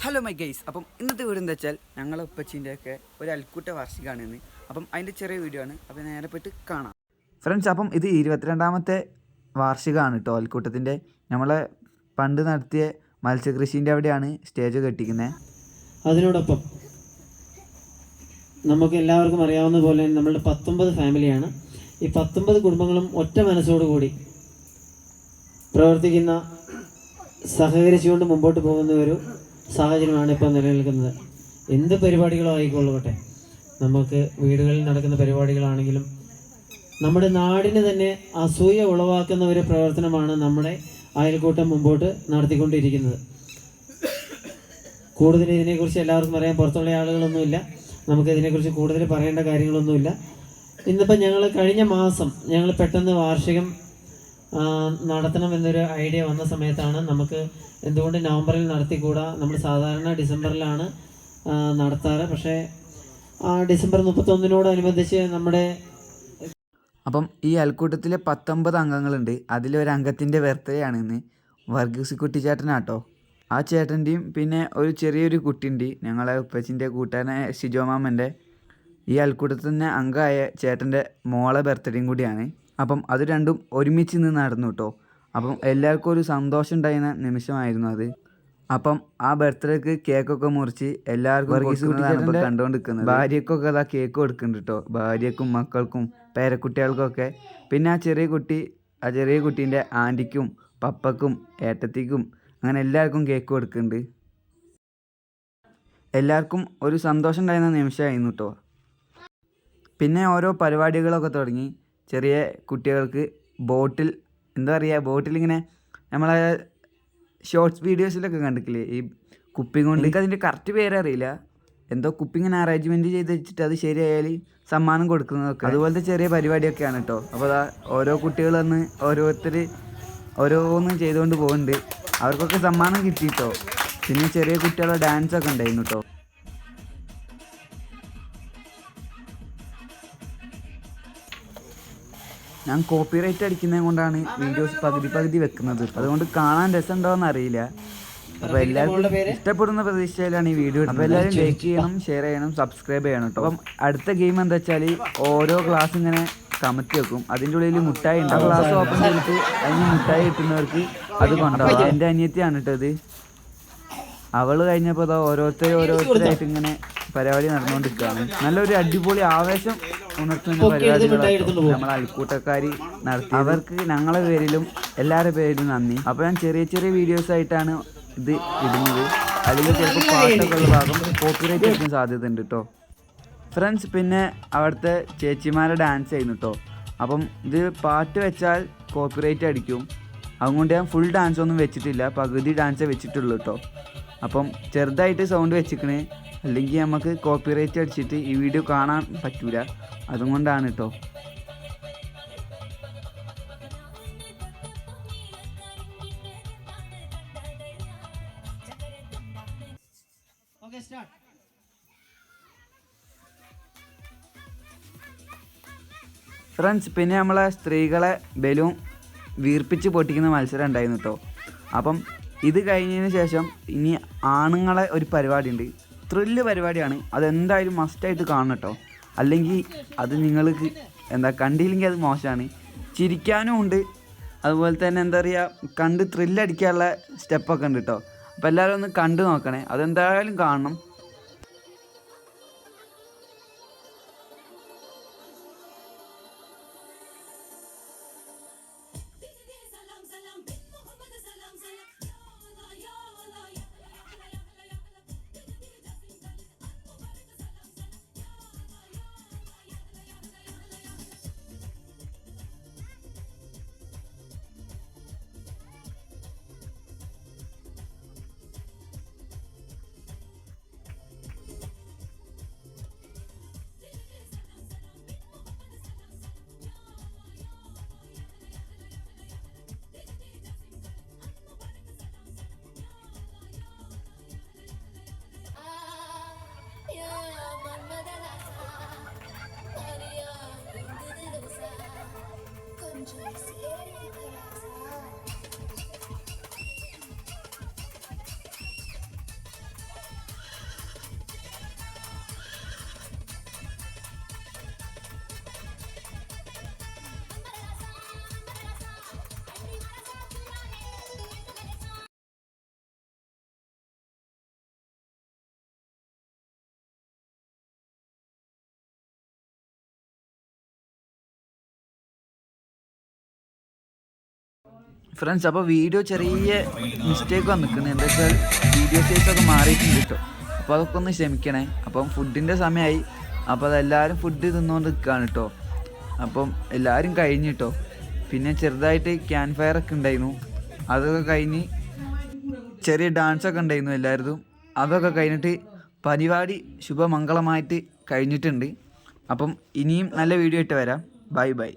Hello my guys അപ്പം ഇന്നത്തെ വീട് എന്താ വെച്ചാൽ ഞങ്ങളെ ഉപ്പച്ചീന്റെ ഒക്കെ ഒരു അൽക്കൂട്ട വാർഷികമാണ് ഇന്ന് അപ്പം അതിന്റെ ചെറിയ വീഡിയോ ആണ്. അപ്പം നേരെ പോയിട്ട് കാണാം. ഫ്രണ്ട്സ് അപ്പം ഇത് ഇരുപത്തിരണ്ടാമത്തെ വാർഷികമാണ് കേട്ടോ അൽക്കൂട്ടത്തിന്റെ. നമ്മളെ പണ്ട് നടത്തിയ മത്സ്യകൃഷീന്റെ അവിടെയാണ് സ്റ്റേജ് കെട്ടിക്കുന്നത് അതിനോടൊപ്പം നമുക്ക് എല്ലാവർക്കും അറിയാവുന്ന പോലെ നമ്മളുടെ പത്തൊമ്പത് ഫാമിലിയാണ് ഈ പത്തൊമ്പത് കുടുംബങ്ങളും ഒറ്റ മനസ്സോടുകൂടി പ്രവർത്തിക്കുന്ന സഹകരിച്ചുകൊണ്ട് മുമ്പോട്ട് പോകുന്ന ഒരു സാഹചര്യമാണ് ഇപ്പോൾ നിലനിൽക്കുന്നത്. എന്ത് പരിപാടികളോ ആയിക്കൊള്ളട്ടെ. നമുക്ക് വീടുകളിൽ നടക്കുന്ന പരിപാടികളാണെങ്കിലും നമ്മുടെ നാടിന് തന്നെ അസൂയ ഉളവാക്കുന്ന ഒരു പ്രവർത്തനമാണ് നമ്മുടെ അയൽക്കൂട്ടം മുമ്പോട്ട് നടത്തിക്കൊണ്ടിരിക്കുന്നത്. കൂടുതൽ ഇതിനെക്കുറിച്ച് എല്ലാവർക്കും അറിയാം പുറത്തുള്ള ആളുകളൊന്നുമില്ല. നമുക്ക് ഇതിനെക്കുറിച്ച് കൂടുതൽ പറയേണ്ട കാര്യങ്ങളൊന്നുമില്ല. ഇന്നിപ്പോൾ ഞങ്ങൾ കഴിഞ്ഞ മാസം ഞങ്ങൾ പെട്ടെന്ന് വാർഷികം നടത്തണം എന്നൊരു ഐഡിയ വന്ന സമയത്താണ് നമുക്ക് എന്തുകൊണ്ട് നവംബറിൽ നടത്തിക്കൂടാ? നമ്മൾ സാധാരണ ഡിസംബറിലാണ് നടത്താറ്. പക്ഷേ ഡിസംബർ മുപ്പത്തൊന്നിനോടനുബന്ധിച്ച് നമ്മുടെ അപ്പം ഈ അൽക്കൂട്ടത്തിലെ പത്തൊമ്പത് അംഗങ്ങളുണ്ട്. അതിലൊരു അംഗത്തിന്റെ ബർത്ത്ഡേ ആണ് ഇന്ന്. വർഗീസ് കുട്ടിച്ചേട്ടനാട്ടോ. ആ ചേട്ടന്റെയും പിന്നെ ഒരു ചെറിയൊരു കുട്ടിയുണ്ട്. ഞങ്ങളെ ഉപ്പച്ചിന്റെ കൂട്ടുകാരനായ ഷിജോ മാമന്റെ. ഈ അൽക്കൂട്ടത്തിന്റെ അംഗമായ ചേട്ടന്റെ മോളെ ബർത്ത്ഡേയും കൂടിയാണ്. അപ്പം അത് രണ്ടും ഒരുമിച്ച് നിന്ന് നടന്നു കേട്ടോ. അപ്പം എല്ലാവർക്കും ഒരു സന്തോഷം ഉണ്ടായിരുന്ന നിമിഷമായിരുന്നു അത്. അപ്പം ആ ബർത്ത്ഡേക്ക് കേക്കൊക്കെ മുറിച്ച് എല്ലാവർക്കും കണ്ടുകൊണ്ടിരിക്കുന്നത്. ഭാര്യക്കൊക്കെ അതാ കേക്ക് കൊടുക്കുന്നുണ്ട് കേട്ടോ. ഭാര്യക്കും മക്കൾക്കും പേരക്കുട്ടികൾക്കൊക്കെ. പിന്നെ ആ ചെറിയ കുട്ടി ആ ചെറിയ കുട്ടീന്റെ ആന്റിക്കും പപ്പക്കും ഏട്ടത്തിക്കും അങ്ങനെ എല്ലാവർക്കും കേക്ക് കൊടുക്കുന്നുണ്ട്. എല്ലാവർക്കും ഒരു സന്തോഷം ഉണ്ടായിരുന്ന നിമിഷമായിരുന്നു കേട്ടോ. പിന്നെ ഓരോ പരിപാടികളൊക്കെ തുടങ്ങി. ചെറിയ കുട്ടികൾക്ക് ബോട്ടിൽ എന്താ പറയുക ബോട്ടിൽ ഇങ്ങനെ നമ്മളെ ഷോർട്സ് വീഡിയോസിലൊക്കെ കണ്ടിട്ടില്ലേ? ഈ കുപ്പി കൊണ്ട് എനിക്ക് അതിന്റെ കറക്റ്റ് പേരറിയില്ല എന്തോ കുപ്പി ഇങ്ങനെ അറേഞ്ച്മെന്റ് ചെയ്ത് വെച്ചിട്ട് അത് ശരിയായാൽ സമ്മാനം കൊടുക്കുന്നതൊക്കെ. അതുപോലത്തെ ചെറിയ പരിപാടിയൊക്കെയാണ് കേട്ടോ. അപ്പോൾ അതാ ഓരോ കുട്ടികൾ വന്ന് ഓരോരുത്തർ ഓരോന്നും ചെയ്തുകൊണ്ട് പോകുന്നുണ്ട് അവർക്കൊക്കെ സമ്മാനം കിട്ടിയിട്ടോ പിന്നെ ചെറിയ കുട്ടികളുടെ ഡാൻസൊക്കെ ഉണ്ടായിരുന്നു കേട്ടോ. ഞാൻ കോപ്പിറൈറ്റ് അടിക്കുന്നത് കൊണ്ടാണ് വീഡിയോസ് പകുതി പകുതി വെക്കുന്നത്. അതുകൊണ്ട് കാണാൻ രസം രസമുണ്ടോയെന്ന് അറിയില്ല അപ്പോൾ എല്ലാവർക്കും ഇഷ്ടപ്പെടുന്ന പ്രതീക്ഷയിലാണ് ഈ വീഡിയോ അപ്പോൾ എല്ലാവരും ലൈക്ക് ചെയ്യണം ഷെയർ ചെയ്യണം സബ്സ്ക്രൈബ് ചെയ്യണം കേട്ടോ അപ്പം അടുത്ത ഗെയിം എന്താ വെച്ചാൽ ഓരോ ക്ലാസ് ഇങ്ങനെ കമത്തി വെക്കും. അതിന്റെ ഉള്ളിൽ മുട്ടായി ഉണ്ട്. ക്ലാസ് ഓപ്പൺ ചെയ്തിട്ട് അതിന് മുട്ടായി കിട്ടുന്നവർക്ക് അത് കൊണ്ടുപോകും. എന്റെ അനിയത്തിയാണ് കേട്ടോ ഇത്. അവൾ കഴിഞ്ഞപ്പോൾ ഓരോരുത്തർ ഓരോരുത്തരായിട്ട് ഇങ്ങനെ പരിപാടി നടന്നുകൊണ്ടിരിക്കുകയാണ്. നല്ലൊരു അടിപൊളി ആവേശം ഉണർത്തുന്ന പരിപാടികളാണ് നമ്മൾ അയൽക്കൂട്ടക്കാരി നടത്തി അവർക്ക് ഞങ്ങളെ പേരിലും എല്ലാവരുടെ പേരിലും നന്ദി. അപ്പോൾ ഞാൻ ചെറിയ ചെറിയ വീഡിയോസ് ആയിട്ടാണ് ഇത് ഇടുന്നത്. അല്ലെങ്കിൽ ചിലപ്പോൾ പാട്ടൊക്കെ ഭാഗം കോപ്പിറൈറ്റ് അടിക്കാൻ സാധ്യത ഉണ്ട് കേട്ടോ ഫ്രണ്ട്സ് പിന്നെ അവിടുത്തെ ചേച്ചിമാരെ ഡാൻസ് ചെയ്യുന്നു കേട്ടോ അപ്പം ഇത് പാട്ട് വെച്ചാൽ കോപ്പിറൈറ്റ് അടിക്കും. അതുകൊണ്ട് ഞാൻ ഫുൾ ഡാൻസ് ഒന്നും വെച്ചിട്ടില്ല. പകുതി ഡാൻസേ വെച്ചിട്ടുള്ളൂ കേട്ടോ അപ്പം ചെറുതായിട്ട് സൗണ്ട് വെച്ചിക്കണേ. അല്ലെങ്കിൽ നമുക്ക് കോപ്പിറൈറ്റ് അടിച്ചിട്ട് ഈ വീഡിയോ കാണാൻ പറ്റൂല. അതുകൊണ്ടാണ് കേട്ടോ ഫ്രണ്ട്സ് പിന്നെ നമ്മളെ സ്ത്രീകളെ ബലൂൺ വീർപ്പിച്ച് പൊട്ടിക്കുന്ന മത്സരം ഉണ്ടായിരുന്നു കേട്ടോ അപ്പം ഇത് കഴിഞ്ഞതിന് ശേഷം ഇനി ആണുങ്ങളെ ഒരു പരിപാടി ഉണ്ട് ത്രില്ല് പരിപാടിയാണ്. അതെന്തായാലും മസ്റ്റായിട്ട് കാണണം കേട്ടോ അല്ലെങ്കിൽ അത് നിങ്ങൾക്ക് എന്താ കണ്ടില്ലെങ്കിൽ അത് മോശമാണ്. ചിരിക്കാനും ഉണ്ട്. അതുപോലെ തന്നെ എന്താ പറയുക കണ്ട് ത്രില്ലടിക്കാനുള്ള സ്റ്റെപ്പൊക്കെ ഉണ്ട് കേട്ടോ അപ്പോൾ എല്ലാവരും ഒന്ന് കണ്ടു നോക്കണേ. അതെന്തായാലും കാണണം. ഫ്രണ്ട്സ് അപ്പോൾ വീഡിയോ ചെറിയ മിസ്റ്റേക്ക് വന്നിരിക്കുന്നത് എന്താ വെച്ചാൽ വീഡിയോ സൈസൊക്കെ മാറിയിട്ടുണ്ട് കേട്ടോ അപ്പോൾ അതൊക്കെ ഒന്ന് ക്ഷമിക്കണേ. അപ്പം ഫുഡിന്റെ സമയമായി അപ്പോൾ അതെല്ലാവരും ഫുഡ് തിന്നുകൊണ്ട് നിൽക്കുകയാണ് കേട്ടോ അപ്പം എല്ലാവരും കഴിഞ്ഞു കേട്ടോ പിന്നെ ചെറുതായിട്ട് ക്യാൻ ഫയർ ഒക്കെ ഉണ്ടായിരുന്നു. അതൊക്കെ കഴിഞ്ഞ് ചെറിയ ഡാൻസ് ഒക്കെ ഉണ്ടായിരുന്നു എല്ലാവരും അതൊക്കെ കഴിഞ്ഞിട്ട് പരിപാടി ശുഭമംഗളമായിട്ട് കഴിഞ്ഞിട്ടുണ്ട്. അപ്പം ഇനിയും നല്ല വീഡിയോ ഇട്ട് വരാം. Bye bye